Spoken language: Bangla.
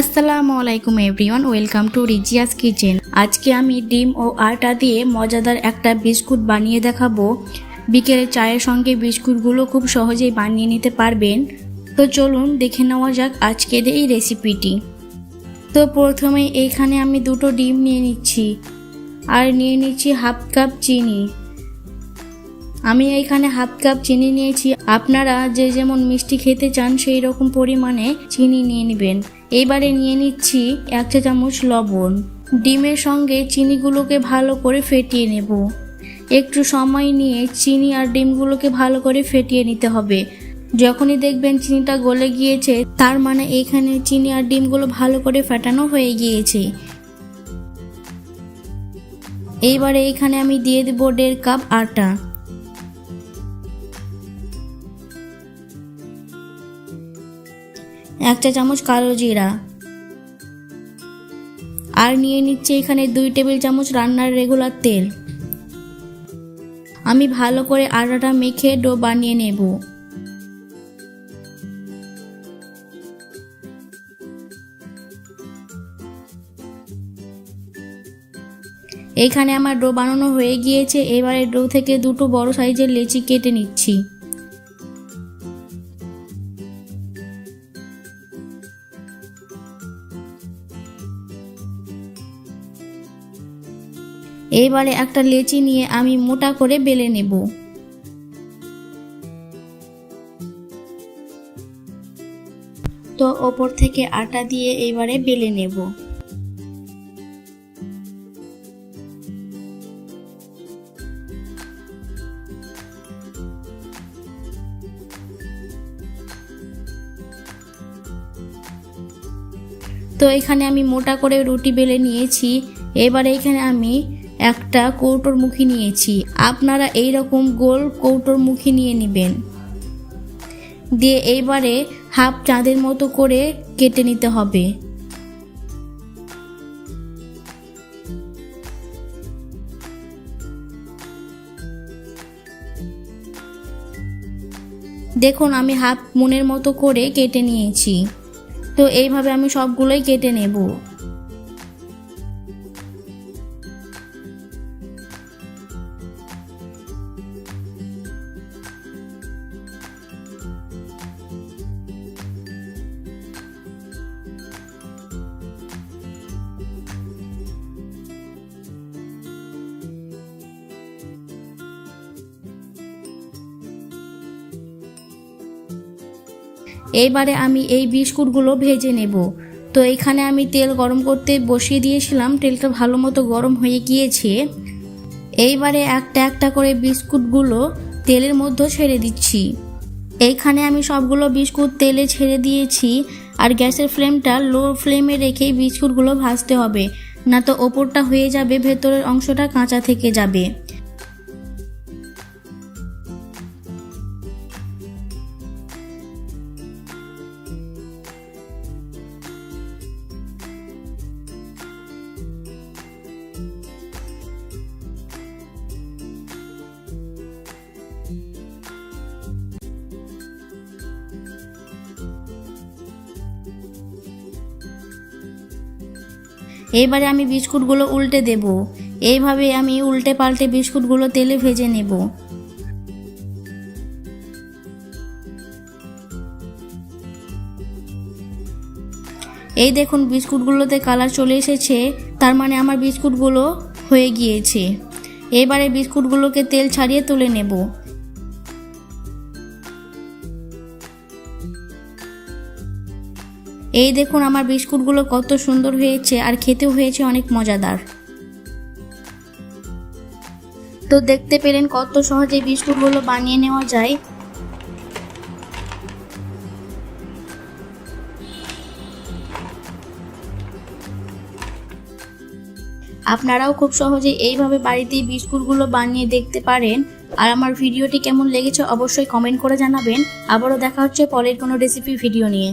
আসসালামু আলাইকুম everyone, welcome to Rizia's kitchen. আজকে আমি ডিম ও আটা দিয়ে মজাদার একটা বিস্কুট বানিয়ে দেখাবো। বিকেলে চায়ের সঙ্গে বিস্কুটগুলো খুব সহজেই বানিয়ে নিতে পারবেন। তো চলুন দেখে নেওয়া যাক আজকের এই রেসিপিটি। তো প্রথমে এইখানে আমি দুটো ডিম নিয়ে নিচ্ছি। আর নিয়ে নিচ্ছি হাফ কাপ চিনি। আমি এইখানে হাফ কাপ চিনি নিয়েছি। আপনারা যে যেমন মিষ্টি খেতে চান, সেই রকম পরিমাণে চিনি নিয়ে নেবেন। এবারে নিয়ে নিচ্ছি এক চা চামচ লবণ। ডিমের সঙ্গে চিনিগুলোকে ভালো করে ফেটিয়ে নেব। একটু সময় নিয়ে চিনি আর ডিমগুলোকে ভালো করে ফেটিয়ে নিতে হবে। যখনই দেখবেন চিনিটা গলে গিয়েছে, তার মানে এখানে চিনি আর ডিমগুলো ভালো করে ফেটানো হয়ে গিয়েছে। এইবারে এখানে আমি দিয়ে দেবো দেড় কাপ আটা। এক চা চামচ কালো জিরা। আর নিয়ে নিচ্ছে এখানে দুই টেবিল চামচ রান্নার রেগুলার তেল। আমি ভালো করে আটাটা মেখে ডো বানিয়ে নেব। এইখানে আমার ডো বানানো হয়ে গিয়েছে। এবারে ডো থেকে দুটো বড় সাইজের লেচি কেটে নিচ্ছি। এবারে একটা লেচি নিয়ে আমি মোটা করে বেলে নেব। তো ওপর থেকে আটা দিয়ে এবারে বেলে নেব। তো এখানে আমি মোটা করে রুটি বেলে নিয়েছি। এবারে এখানে আমি একটা কৌটোর মুখী নিয়েছি। আপনারা এই রকম গোল কৌটোর মুখী নিয়ে নেবেন। দিয়ে এইবারে হাফ চাঁদের মতো করে কেটে নিতে হবে। দেখুন, আমি হাফ মুনের মতো করে কেটে নিয়েছি। তো এইভাবে আমি সবগুলোই কেটে নেব। এইবারে আমি এই বিস্কুটগুলো ভেজে নেব। তো এখানে আমি তেল গরম করতে বসিয়ে দিয়েছিলাম, তেলটা ভালো মতো গরম হয়ে গিয়েছে। এইবারে একটা একটা করে বিস্কুটগুলো তেলের মধ্যে ছেড়ে দিচ্ছি। এইখানে আমি সবগুলো বিস্কুট তেলে ছেড়ে দিয়েছি, আর গ্যাসের ফ্লেমটা লো ফ্লেমে রেখেই বিস্কুটগুলো ভাজতে হবে, না তো ওপরটা হয়ে যাবে, ভেতরের অংশটা কাঁচা থেকে যাবে। এবারে আমি বিস্কুটগুলো উল্টে দেব। এইভাবে আমি উল্টে পাল্টে বিস্কুটগুলো তেলে ভেজে নেব। এই দেখুন, বিস্কুটগুলোতে কালার চলে এসেছে। তার মানে আমার বিস্কুটগুলো হয়ে গিয়েছে। এবারে বিস্কুটগুলোকে তেল ছাড়িয়ে তুলে নেব। এই দেখুন আমার বিস্কুটগুলো কত সুন্দর হয়েছে আর খেতেও হয়েছে অনেক মজাদার। তো দেখতে পেলেন কত সহজে বিস্কুটগুলো বানিয়ে নেওয়া যায়। আপনারাও খুব সহজে এইভাবে বাড়িতেই বিস্কুটগুলো বানিয়ে দেখতে পারেন। আর আমার ভিডিওটি কেমন লেগেছে অবশ্যই কমেন্ট করে জানাবেন। আবারও দেখা হচ্ছে পরের কোনো রেসিপি ভিডিও নিয়ে।